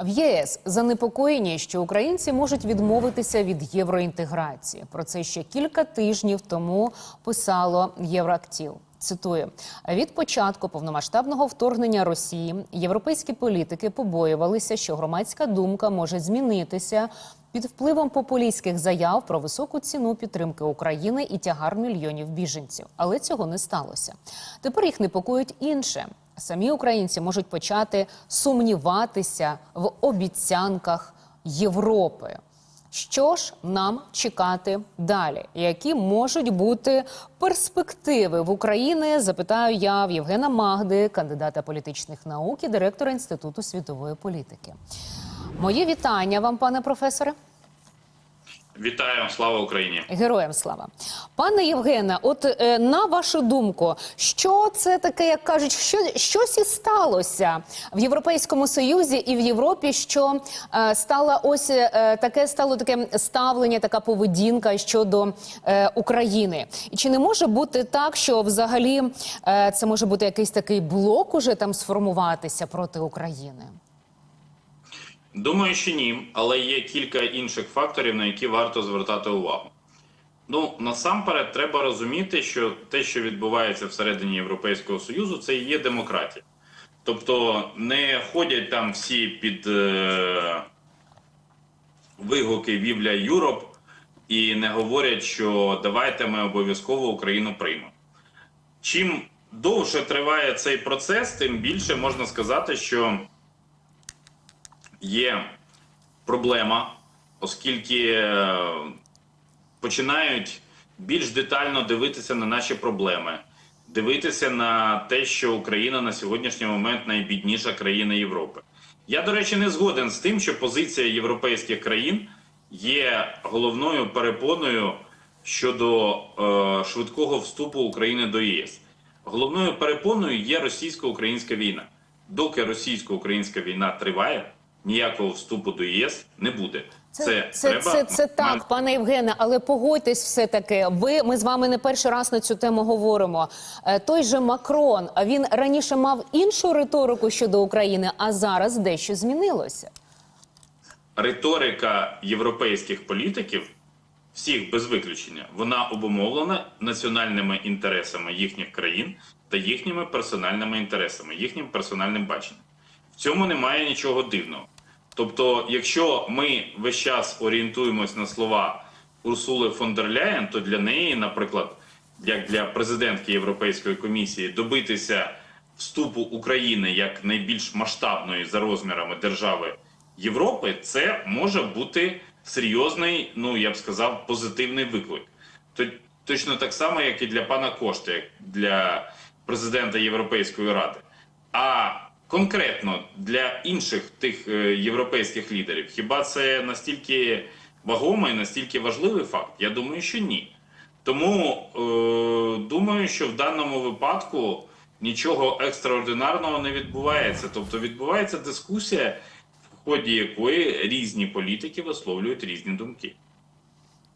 В ЄС занепокоєні, що українці можуть відмовитися від євроінтеграції. Про це ще кілька тижнів тому писало Євроактів. Цитую від початку повномасштабного вторгнення Росії європейські політики побоювалися, що громадська думка може змінитися під впливом популістських заяв про високу ціну підтримки України і тягар мільйонів біженців. Але цього не сталося. Тепер їх непокоїть інше. Самі українці можуть почати сумніватися в обіцянках Європи. Що ж нам чекати далі? Які можуть бути перспективи в Україні? Запитаю я в Євгена Магди, кандидата політичних наук і директора Інституту світової політики. Моє вітання вам, пане професоре. Вітаю, слава Україні! Героям слава, пане Євгене. От е, на вашу думку, що це таке, як кажуть, що щось і сталося в Європейському Союзі і в Європі, що е, стало ось е, таке стало таке ставлення, така поведінка щодо е, України. І чи не може бути так, що взагалі е, це може бути якийсь такий блок уже там сформуватися проти України? Думаю, що ні, але є кілька інших факторів, на які варто звертати увагу. Ну, насамперед, треба розуміти, що те, що відбувається всередині Європейського Союзу, це і є демократія. Тобто не ходять там всі під е, вигуки Вівля Юроп і не говорять, що давайте ми обов'язково Україну приймемо. Чим довше триває цей процес, тим більше можна сказати, що є проблема, оскільки е, починають більш детально дивитися на наші проблеми, дивитися на те, що Україна на сьогоднішній момент найбідніша країна Європи. Я, до речі, не згоден з тим, що позиція європейських країн є головною перепоною щодо е, швидкого вступу України до ЄС. Головною перепоною є російсько-українська війна. Доки російсько-українська війна триває, ніякого вступу до ЄС не буде. Це, це, треба це, це так, пане Євгене, але погодьтесь все таки. Ви ми з вами не перший раз на цю тему говоримо. Е, Той же Макрон, він раніше мав іншу риторику щодо України, а зараз дещо змінилося. риторика європейських політиків, всіх без виключення, вона обумовлена національними інтересами їхніх країн та їхніми персональними інтересами, їхнім персональним баченням. Цьому немає нічого дивного. Тобто, якщо ми весь час орієнтуємось на слова Урсули фон дер Ляєн, то для неї, наприклад, як для президентки Європейської комісії, добитися вступу України як найбільш масштабної за розмірами держави Європи, це може бути серйозний, ну я б сказав, позитивний виклик. Точно так само, як і для пана Кошти, як для президента Європейської ради. А конкретно для інших тих е, європейських лідерів, хіба це настільки вагомий, настільки важливий факт? Я думаю, що ні. Тому е, думаю, що в даному випадку нічого екстраординарного не відбувається. Тобто відбувається дискусія, в ході якої різні політики висловлюють різні думки.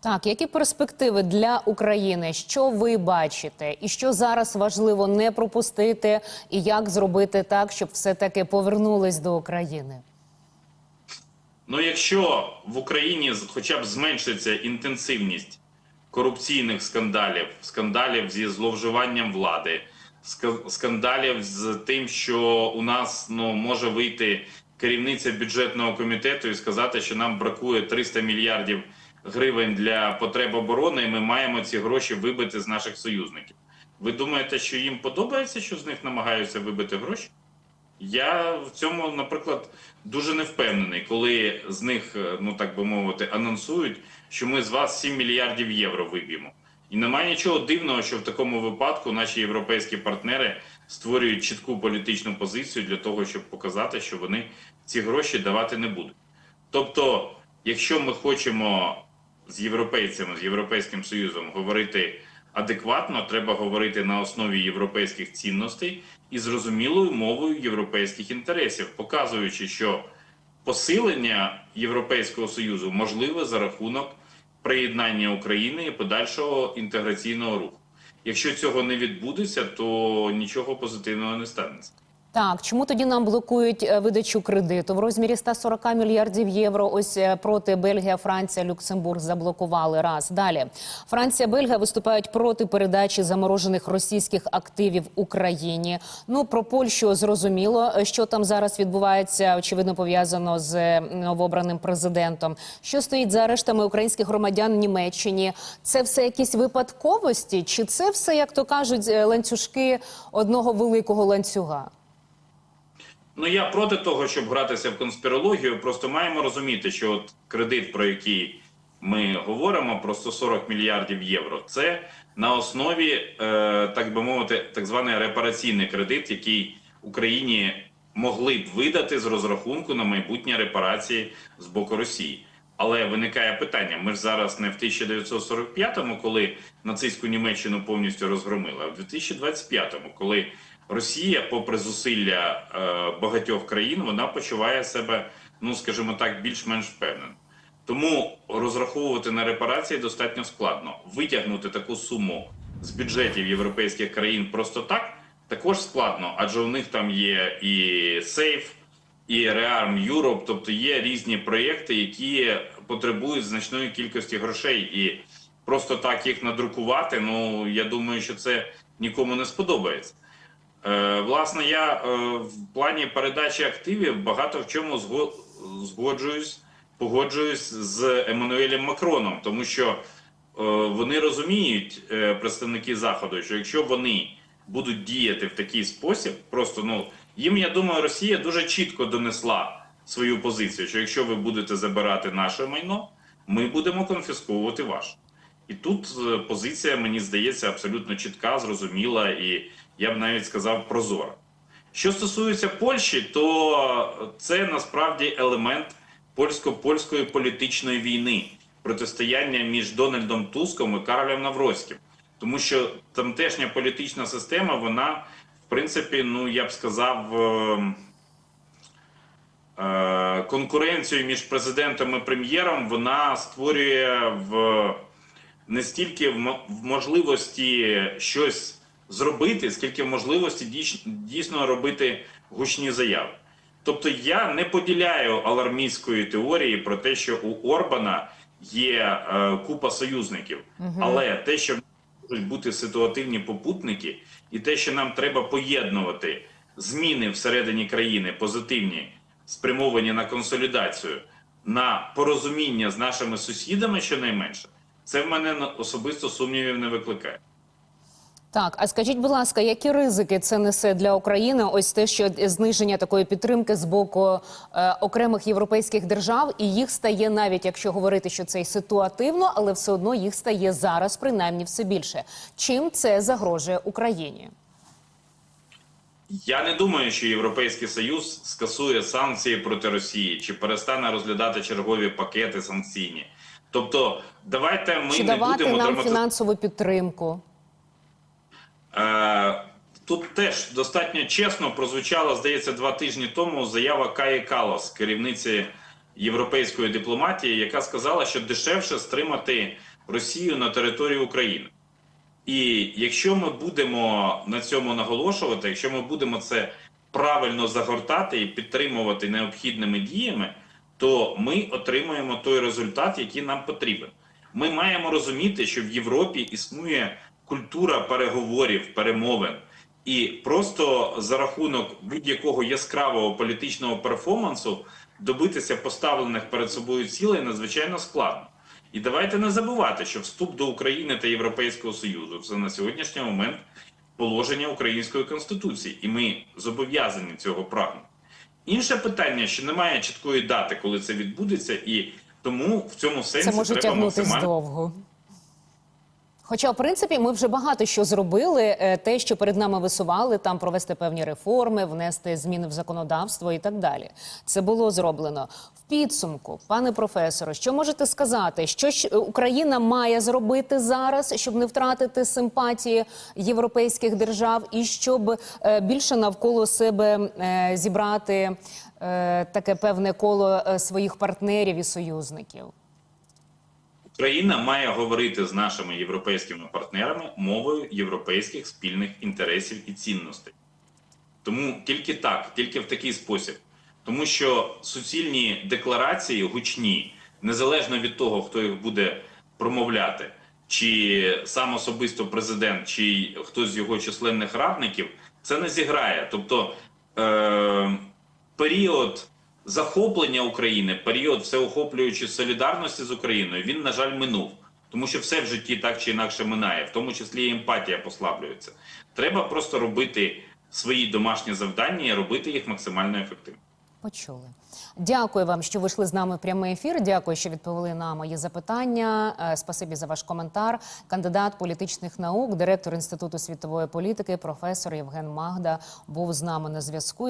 Так, які перспективи для України? Що ви бачите, і що зараз важливо не пропустити, і як зробити так, щоб все таки повернулись до України? Ну, якщо в Україні хоча б зменшиться інтенсивність корупційних скандалів, скандалів зі зловживанням влади, ска- скандалів з тим, що у нас ну може вийти керівниця бюджетного комітету і сказати, що нам бракує 300 мільярдів гривень для потреб оборони, і ми маємо ці гроші вибити з наших союзників. Ви думаєте, що їм подобається, що з них намагаються вибити гроші? Я в цьому, наприклад, дуже не впевнений, коли з них, е, ну так би мовити, анонсують, що ми з вас 7 мільярдів євро виб'ємо. І немає нічого дивного, що в такому випадку наші європейські партнери створюють чітку політичну позицію для того, щоб показати, що вони ці гроші давати не будуть. Тобто, якщо ми хочемо з європейцями, з європейським союзом говорити адекватно, треба говорити на основі європейських цінностей і зрозумілою мовою європейських інтересів, показуючи, що посилення Європейського союзу можливе за рахунок приєднання України і подальшого інтеграційного руху. Якщо цього не відбудеться, то нічого позитивного не станеться. Так, чому тоді нам блокують е, видачу кредиту в розмірі 140 мільярдів євро? Ось е, проти Бельгія, Франція, Люксембург заблокували. Раз далі Франція, Бельгія виступають проти передачі заморожених російських активів Україні. Ну про Польщу зрозуміло, е, що там зараз відбувається. Очевидно, пов'язано з новообраним президентом. Що стоїть за арештами українських громадян в Німеччині? Це все якісь випадковості, чи це все, як то кажуть, ланцюжки одного великого ланцюга? Ну я проти того, щоб гратися в конспірологію. Просто маємо розуміти, що от кредит, про який ми говоримо, про 140 мільярдів євро, це на основі, е, так би мовити, так званий репараційний кредит, який Україні могли б видати з розрахунку на майбутні репарації з боку Росії. Але виникає питання: ми ж зараз не в 1945-му, коли нацистську Німеччину повністю розгромили, а в 2025-му, коли Росія, попри зусилля е, багатьох країн, вона почуває себе, ну скажімо так, більш-менш впевнено. Тому розраховувати на репарації достатньо складно. Витягнути таку суму з бюджетів європейських країн просто так також складно, адже у них там є і сейф, і Rearm Europe, тобто є різні проєкти, які потребують значної кількості грошей, і просто так їх надрукувати. Ну я думаю, що це нікому не сподобається. Е, власне, я е, в плані передачі активів багато в чому згоджуюсь, погоджуюсь з Еммануелем Макроном, тому що е, вони розуміють, представники Заходу, що якщо вони будуть діяти в такий спосіб, просто ну їм, я думаю, Росія дуже чітко донесла свою позицію, що якщо ви будете забирати наше майно, ми будемо конфісковувати ваше. І тут позиція, мені здається, абсолютно чітка, зрозуміла і я б навіть сказав прозора. Що стосується Польщі, то це насправді елемент польсько-польської політичної війни, протистояння між Дональдом Туском і Каролем Навроцьким. Тому що тамтешня політична система, вона, в принципі, ну я б сказав, е, е, конкуренцію між президентом і прем'єром вона створює в не стільки в можливості щось зробити, скільки в можливості дійсно робити гучні заяви. Тобто я не поділяю алармістської теорії про те, що у Орбана є е, купа союзників, але те, що можуть бути ситуативні попутники, і те, що нам треба поєднувати зміни всередині країни, позитивні, спрямовані на консолідацію, на порозуміння з нашими сусідами, щонайменше, це в мене особисто сумнівів не викликає. Так, а скажіть, будь ласка, які ризики це несе для України? Ось те, що зниження такої підтримки з боку е, окремих європейських держав, і їх стає навіть, якщо говорити, що це й ситуативно, але все одно їх стає зараз принаймні все більше. Чим це загрожує Україні? Я не думаю, що Європейський Союз скасує санкції проти Росії чи перестане розглядати чергові пакети санкційні. Тобто, давайте ми Чи не давати будемо нам фінансову підтримку? Е, Тут теж достатньо чесно прозвучала, здається, два тижні тому заява Каї Калас, керівниці європейської дипломатії, яка сказала, що дешевше стримати Росію на території України. І якщо ми будемо на цьому наголошувати, якщо ми будемо це правильно загортати і підтримувати необхідними діями, то ми отримаємо той результат, який нам потрібен. Ми маємо розуміти, що в Європі існує культура переговорів, перемовин, і просто за рахунок будь-якого яскравого політичного перформансу добитися поставлених перед собою цілей надзвичайно складно. І давайте не забувати, що вступ до України та Європейського Союзу це на сьогоднішній момент положення української конституції, і ми зобов'язані цього прагнути. Інше питання, що немає чіткої дати, коли це відбудеться, і тому в цьому сенсі Це може треба максимально довго. Хоча, в принципі, ми вже багато що зробили. Е, Те, що перед нами висували, там провести певні реформи, внести зміни в законодавство і так далі. Це було зроблено в підсумку, пане професоре. Що можете сказати, що Україна має зробити зараз, щоб не втратити симпатії європейських держав, і щоб е, більше навколо себе е, зібрати е, таке певне коло е, своїх партнерів і союзників? Україна має говорити з нашими європейськими партнерами мовою європейських спільних інтересів і цінностей. Тому тільки так, тільки в такий спосіб. Тому що суцільні декларації гучні, незалежно від того, хто їх буде промовляти, чи сам особисто президент, чи хтось з його численних радників, це не зіграє. Тобто е- період захоплення України, період всеохоплюючої солідарності з Україною, він, на жаль, минув. Тому що все в житті так чи інакше минає, в тому числі і емпатія послаблюється. Треба просто робити свої домашні завдання і робити їх максимально ефективно. Почули. Дякую вам, що вийшли з нами в прямий ефір. Дякую, що відповіли на мої запитання. Е, Спасибі за ваш коментар. Кандидат політичних наук, директор інституту світової політики, професор Євген Магда був з нами на зв'язку.